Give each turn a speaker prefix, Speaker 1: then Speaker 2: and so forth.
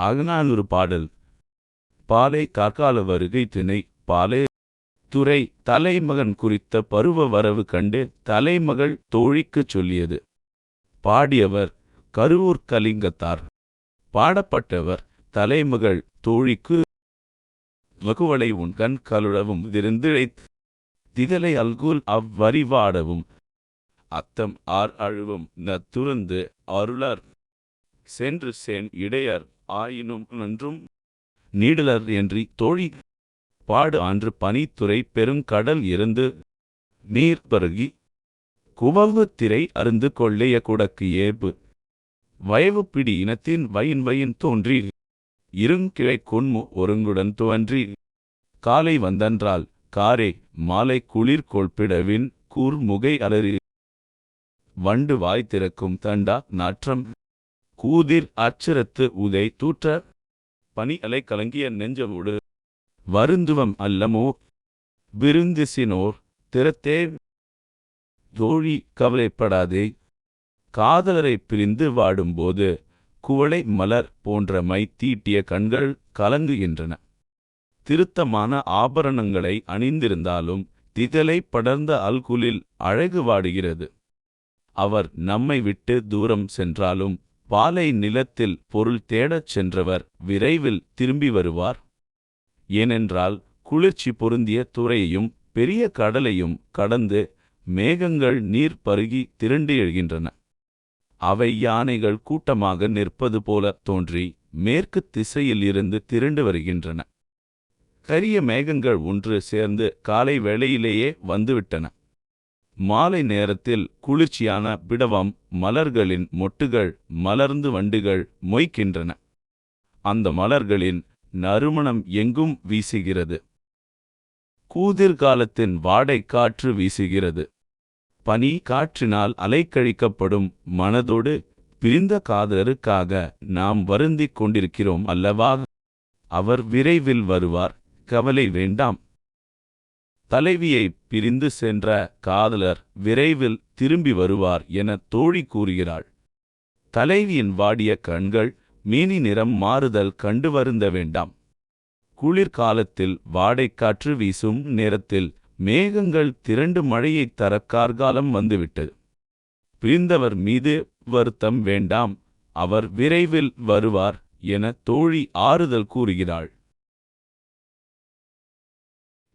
Speaker 1: அகநானூறு பாடல். பாலை காக்கால வருகை திணை பாலே துறை தலைமகன் குறித்த பருவ வரவு கண்டு தலைமகள் தோழிக்குச் சொல்லியது. பாடியவர் கருவூர் கலிங்கத்தார். பாடப்பட்டவர் தலைமகள் தோழிக்கு வகுவளை உண்கண் கலுழவும் விருந்திழைத் திதலை அல்குல் அவ்வறிவாடவும் அத்தம் ஆர் அழுவும் நத்துருந்து அருளர். சென்று சென் இடையர் ஆயினும் நன்றும் நீடலர் என்றி தோழி. பாடு அன்று பனித்துறை பெருங்கடல் இருந்து நீர் பருகி. குவவு திரை அருந்து கொள்ளைய குடக்கு ஏபு. வயவு பிடி இனத்தின் வயின் வயின் தோன்றி. இருங்கிழை கொன்மு ஒருங்குடன் துவன்றி. காலை வந்தன்றால் காரே மாலை குளிர் கொள்பிடவின் கூர் முகை அலறி. வண்டு வாய் திறக்கும் தண்டா நாற்றம். கூதிர் அச்சிரத்து உதை தூற்ற பனி அலை கலங்கிய நெஞ்சவோடு வருந்துவம் அல்லமோ? விருந்திசினோர் திறத்தே தோழி கவலைப்படாதே. காதலரை பிரிந்து வாடும்போது குவளை மலர் போன்ற மை தீட்டிய கண்கள் கலங்குகின்றன. திருத்தமான ஆபரணங்களை அணிந்திருந்தாலும் திதலை படர்ந்த அல்குலில் அழகு வாடுகிறது. அவர் நம்மை விட்டு தூரம் சென்றாலும் பாலை நிலத்தில் பொருள் தேடச் சென்றவர் விரைவில் திரும்பி வருவார். ஏனென்றால் குளிர்ச்சி பொருந்திய துறையையும் பெரிய கடலையும் கடந்து மேகங்கள் நீர் பருகி திரண்டு எழுகின்றன. அவை யானைகள் கூட்டமாக நிற்பது போல தோன்றி மேற்கு திசையில் இருந்து திரண்டு வருகின்றன. கரிய மேகங்கள் ஒன்று சேர்ந்து காலை வேளையிலேயே வந்துவிட்டன. மாலை நேரத்தில் குளிர்ச்சியான பிடவம் மலர்களின் மொட்டுகள் மலர்ந்து வண்டுகள் மொய்க்கின்றன. அந்த மலர்களின் நறுமணம் எங்கும் வீசுகிறது. கூதிர்காலத்தின் வாடை காற்று வீசுகிறது. பனி காற்றினால் அலைக்கழிக்கப்படும் மனதோடு பிரிந்த காதலருக்காக நாம் வருந்திக் கொண்டிருக்கிறோம் அல்லவா? அவர் விரைவில் வருவார். கவலை வேண்டாம். தலைவியை பிரிந்து சென்ற காதலர் விரைவில் திரும்பி வருவார் என தோழி கூறுகிறாள். தலைவியின் வாடிய கண்கள் மீனி நிறம் மாறுதல் கண்டு வருந்த வேண்டாம். குளிர்காலத்தில் வாடைக்காற்று வீசும் நேரத்தில் மேகங்கள் திரண்டு மழையைத் தர கார்காலம் வந்துவிட்டது. பிரிந்தவர் மீது வருத்தம் வேண்டாம் அவர் விரைவில் வருவார் என தோழி ஆறுதல் கூறுகிறாள்.